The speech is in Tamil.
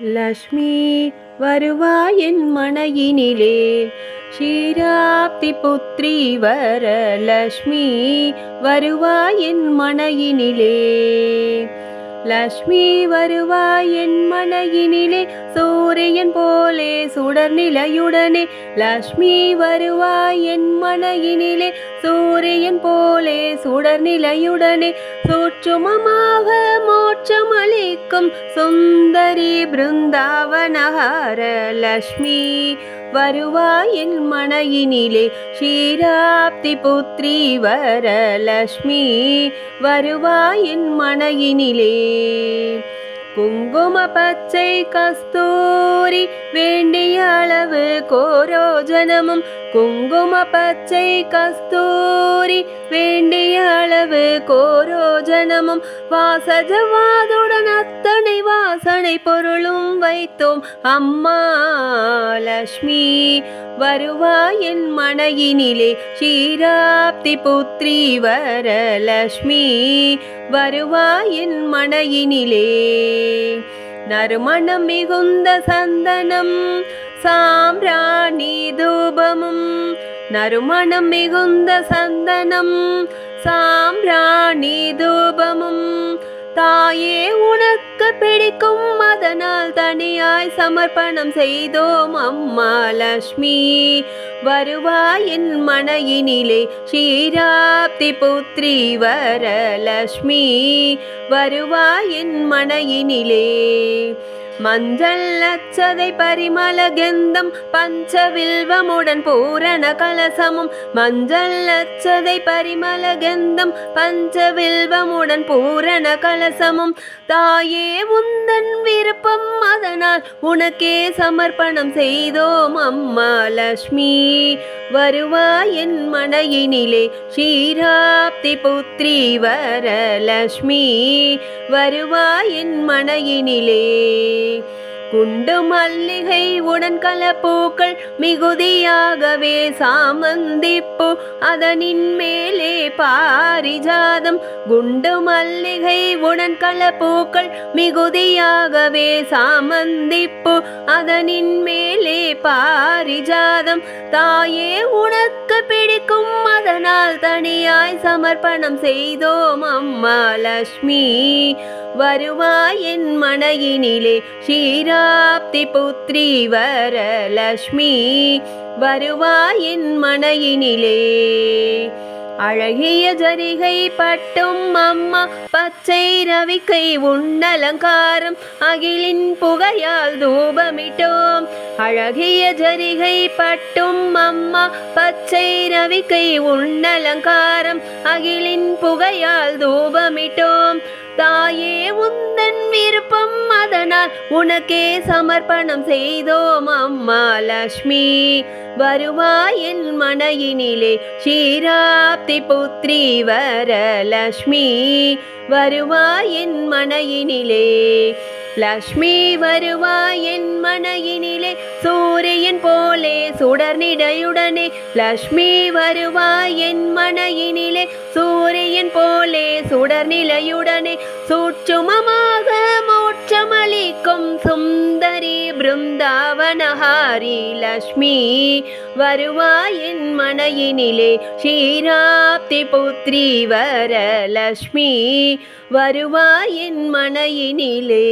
லக்ஷ்மி வருவாய் என் மனையினிலே. ஷீராப்தி புத்ரி வர லக்ஷ்மி வருவாய் என் மனையினிலே. லக்ஷ்மி வருவாய் என் மனையினிலே சூரியன் போலே சுடர் நிலையுடனே லக்ஷ்மி வருவாய் என் மனையினிலே சூரியன் போலே சுடர் நிலையுடனே சூற்றுமமாக மோட்சம் அளிக்கும் சுந்தரி பிருந்தாவனஹார லக்ஷ்மி. வருவாயின் மனையினிலே. ஷீராப்தி புத்ரி வரலக்ஷ்மி வருவாயின் மனையினிலே. குங்கும பச்சை கஸ்தூரி வேண்டிய அளவு கோரோஜனமும். குங்கும பச்சை கஸ்தூரி வேண்டிய அளவு கோரோஜனமும். வாசஜவாதுடன் அத்தனை வாசனை பொருளும் வைத்தோம். அம்மா லக்ஷ்மி வருவாயின் மனையினிலே. ஷீராப்தி புத்ரி வர வருவாயின் மனையினிலே. நறுமணம் மிகுந்த சந்தனம் சாம்ராணி தூபமும். நறுமணம் மிகுந்த சந்தனம் சாம்ராணி தூபம் தாயே உனக்கு பிடிக்கும் அதனால் தனியாய் சமர்ப்பணம் செய்தோம் அம்மா லக்ஷ்மி. வருவாய் என் மனையினிலே ஷீராப்தி புத்ரி வர லக்ஷ்மி வருவாய் என் மனையினிலே மஞ்சள் அச்சதை பரிமள கெந்தம் பஞ்சவில்வமுடன் பூரண கலசமும். மஞ்சள் அச்சதை பரிமள கெந்தம் பஞ்சவில்வமுடன் பூரண கலசமும். தாயே உந்தன் விருப்பம் அதனால் உனக்கே சமர்ப்பணம் செய்தோம் அம்மா லக்ஷ்மி. வருவாய் என் மனையினிலே ஷீராப்தி புத்ரி வரலக்ஷ்மி வருவாய் என் மனையினிலே குண்டு மல்லிகை உடன் கலப்பூக்கள் மிகுதியாகவே சாமந்திப்பு. அதனின் மேலே பாரிஜாதம் குண்டு மல்லிகை உடன் கலப்பூக்கள் மிகுதியாகவே சாமந்திப்பு. அதனின் மேலே பாரிஜாதம் தாயே உனக்கு அதனால் தனியாய் சமர்ப்பணம் செய்தோம். அம்மா லக்ஷ்மி வருவாய் என் மனையினிலே. ஷீராப்தி புத்ரி வர லக்ஷ்மி வருவாய் என் மனையினிலே. அழகிய ஜரிகை பட்டும் அம்மா பச்சை ரவிக்கை உன்னலங்காரம் அகிலின் புகையால் தூபமிட்டோம். அழகிய ஜரிகை பட்டும் அம்மா பச்சை ரவிக்கை உன்னலங்காரம் அகிலின் புகையால் தூபமிட்டோம். தாயே உந்தன் விருப்பம் அதனால் உனக்கே சமர்ப்பணம் செய்தோம் அம்மா லக்ஷ்மி. வருவாய் என் மனையினிலே ஷீராப்தி புத்ரி வரலக்ஷ்மி வருவாய் என் மனையினிலே லக்ஷ்மி வருவாய் என் மனையினிலே சூரியன் போலே சுடர்நிடையுடனே லக்ஷ்மி வருவாய் என் மனையினிலே. சூரியன் போலே சுடர்நிலையுடனே சூட்சுமமாக மோட்சமளிக்கும் சுந்தரி பிருந்தாவனஹாரி லக்ஷ்மி வருவாய் என் மனையினிலே. ஷீராப்தி புத்ரி வர லக்ஷ்மி வருவாய் என் மனையினிலே.